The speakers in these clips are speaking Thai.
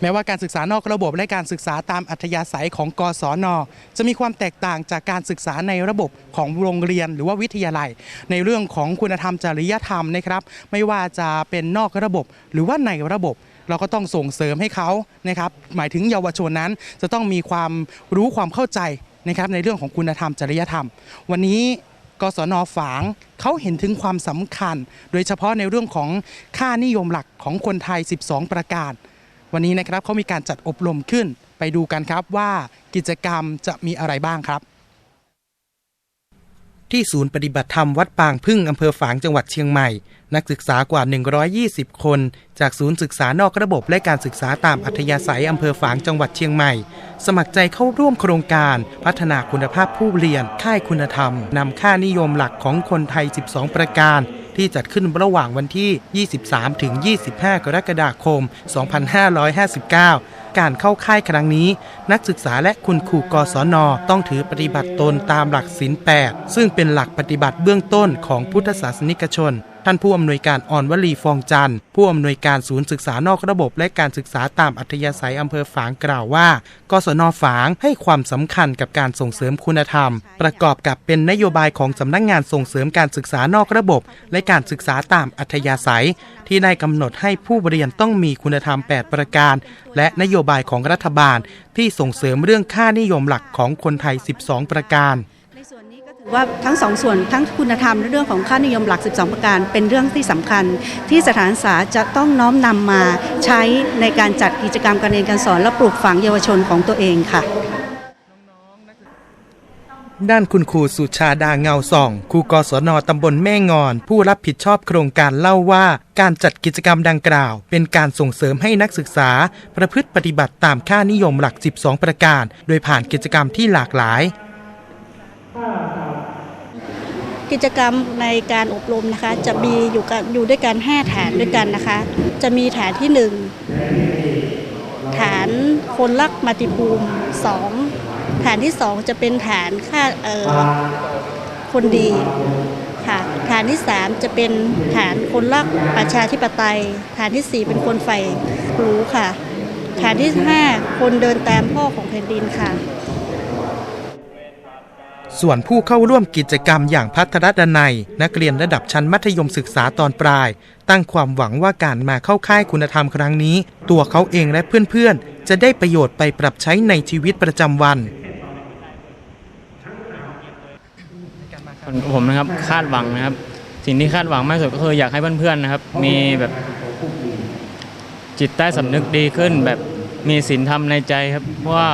แม้ว่าการศึกษานอกระบบและการศึกษาตามอัธยาศัยของกศน จะมีความแตกต่างจากการศึกษาในระบบของโรงเรียนหรือว่าวิทยาลัย ในเรื่องของคุณธรรมจริยธรรมนะครับ ไม่ว่าจะเป็นนอกระบบหรือว่าในระบบเราก็ต้องส่งเสริมให้เขานะครับ หมายถึงเยาวชนนั้น จะต้องมีความรู้ความเข้าใจนะครับในเรื่องของคุณธรรมจริยธรรม วันนี้กศนฝางเขาเห็นถึงความสำคัญ โดยเฉพาะในเรื่องของค่านิยมหลักของคนไทย 12 ประการ วันนี้นะครับเขามีการจัดอบรมขึ้นไปดูกันครับว่ากิจกรรมจะมีอะไรบ้างครับ ที่ศูนย์ปฏิบัติธรรมวัดปางพึ่งอำเภอฝางจังหวัดเชียงใหม่ นักศึกษากว่า 120 คน จากศูนย์ศึกษานอกระบบและการศึกษาตามอัธยาศัยอำเภอฝางจังหวัดเชียงใหม่ สมัครใจเข้าร่วมโครงการ พัฒนาคุณภาพผู้เรียน ค่ายคุณธรรมนำค่านิยมหลักของคนไทย 12 ประการ ที่จัดขึ้นระหว่างวันที่ 23 ถึง 25 กรกฎาคม 2559 การเข้าค่ายครั้งนี้ นักศึกษาและคุณครูกศน ต้องถือปฏิบัติตนตามหลักศีล8ซึ่งเป็นหลักปฏิบัติเบื้องต้นของพุทธศาสนิกชน ท่านผู้อำนวยการอ่อนวลีฟองจันทร์ผู้อำนวยการศูนย์ศึกษานอกระบบ และการศึกษาตามอัธยาศัยอำเภอฝางกล่าวว่ากศนฝางให้ความสำคัญกับการส่งเสริมคุณธรรม ประกอบกับเป็นนโยบายของสำนักงงานส่งเสริมการศึกษานอกระบบ และการศึกษาตามอัธยาศัย ที่ได้กำหนดให้ผู้เรียนต้องมีคุณธรรม 8 ประการ และนโยบายของรัฐบาล ที่ส่งเสริมเรื่องค่านิยมหลักของคนไทย 12 ประการ ว่าทั้งสองส่วนทั้งคุณธรรมและเรื่องของค่านิยมหลัก 12 ประการ เป็นเรื่องที่สำคัญ ที่สถานศึกษาจะต้องน้อมนำมาใช้ในการจัดกิจกรรมการเรียนการสอนและปลูกฝังเยาวชนของตัวเองค่ะด้านคุณครูสุชาดาเงาส่องครูกศนตำบลแม่งอน ผู้รับผิดชอบโครงการเล่าว่า การจัดกิจกรรมดังกล่าว เป็นการส่งเสริมให้นักศึกษา ประพฤติปฏิบัติตามค่านิยมหลัก 12 ประการ โดยผ่านกิจกรรมที่หลากหลาย กิจกรรมในการอบรมนะคะจะมีอยู่กันอยู่ด้วยกัน 5 ฐานด้วยกันนะคะ จะมีฐานที่ 1 ฐานคนรักมาติภูมิ 2 ฐานที่ 2 จะเป็นฐานค่าเออคนดีค่ะฐานที่ 3 จะเป็นฐานคนรักประชาธิปไตย ฐานทีสี่ 4 เป็นคนใฝ่รู้ค่ะ ฐานที่ 5 คนเดินตามพ่อของแผ่นดินค่ะ ส่วนผู้เข้าร่วมกิจกรรมอย่างพัทรดนัย นักเรียนระดับชั้นมัธยมศึกษาตอนปลาย ตั้งความหวังว่าการมาเข้าค่ายคุณธรรมครั้งนี้ ตัวเขาเองและเพื่อนๆ จะได้ประโยชน์ไปปรับใช้ในชีวิตประจำวัน ผมนะครับคาดหวังนะครับ สิ่งที่คาดหวังมากสุดก็คืออยากให้เพื่อนๆนะครับ มีแบบจิตใต้สำนึกดีขึ้น แบบมีศีลธรรมในใจครับเพราะว่า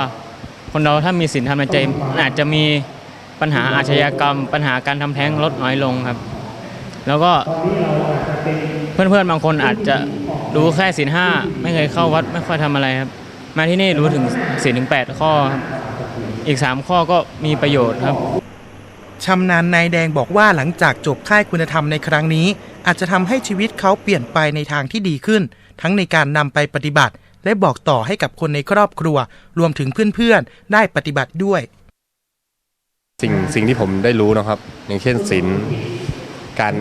คนเราถ้ามีศีลธรรมในใจอาจจะมี ปัญหาอาชญากรรม ปัญหาการทำแท้งลดน้อยลงครับ แล้วก็เพื่อนๆบางคนอาจจะรู้แค่ศีลห้าไม่เคยเข้าวัดไม่ค่อยทำอะไรครับ มาที่นี่รู้ถึงศีลถึงแปดข้อครับอีกสามข้อก็มีประโยชน์ครับชำนาญนายแดงบอกว่าหลังจากจบค่ายคุณธรรมในครั้งนี้ อาจจะทำให้ชีวิตเขาเปลี่ยนไปในทางที่ดีขึ้น ทั้งในการนำไปปฏิบัติ และบอกต่อให้กับคนในครอบครัว รวมถึงเพื่อนๆ ได้ปฏิบัติด้วย สิ่งสิ่งที่ผมได้รู้นะครับ อย่างเช่นศีลการ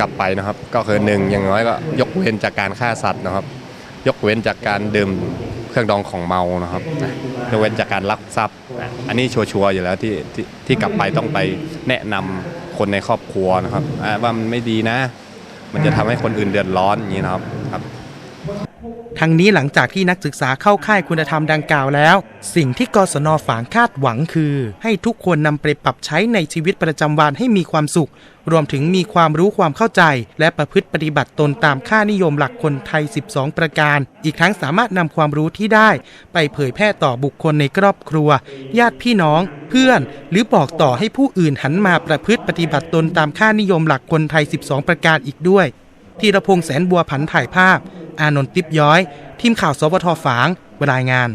กลับไปนะครับ ก็คือหนึ่งอย่างน้อยก็ยกเว้นจากการฆ่าสัตว์นะครับ ยกเว้นจากการดื่มเครื่องดองของเมานะครับยกเว้นจากการลักทรัพย์ อันนี้ชัวร์ๆอยู่แล้วที่ที่ที่กลับไปต้องไปแนะนำคนในครอบครัวนะครับอ่าว่ามันไม่ดีนะ มันจะทำให้คนอื่นเดือดร้อนอย่างนี้นะครับครับ ทั้งนี้หลังจากที่นักศึกษาเข้าค่ายคุณธรรมดังกล่าวแล้ว สิ่งที่กศนฝางคาดหวังคือ ให้ทุกคนนำไปปรับใช้ในชีวิตประจำวันให้มีความสุข รวมถึงมีความรู้ความเข้าใจ และประพฤติปฏิบัติตนตามค่านิยมหลักคนไทย 12 ประการ อีกทั้งสามารถนำความรู้ที่ได้ ไปเผยแพร่ต่อบุคคลในครอบครัว ญาติพี่น้อง เพื่อน หรือบอกต่อให้ผู้อื่นหันมาประพฤติปฏิบัติตนตามค่านิยมหลักคนไทย 12 ประการอีกด้วยธีรพงษ์แสนบัวผันถ่ายภาพ อานนท์ติ๊บย้อย ทีมข่าวสวทฝางรายงาน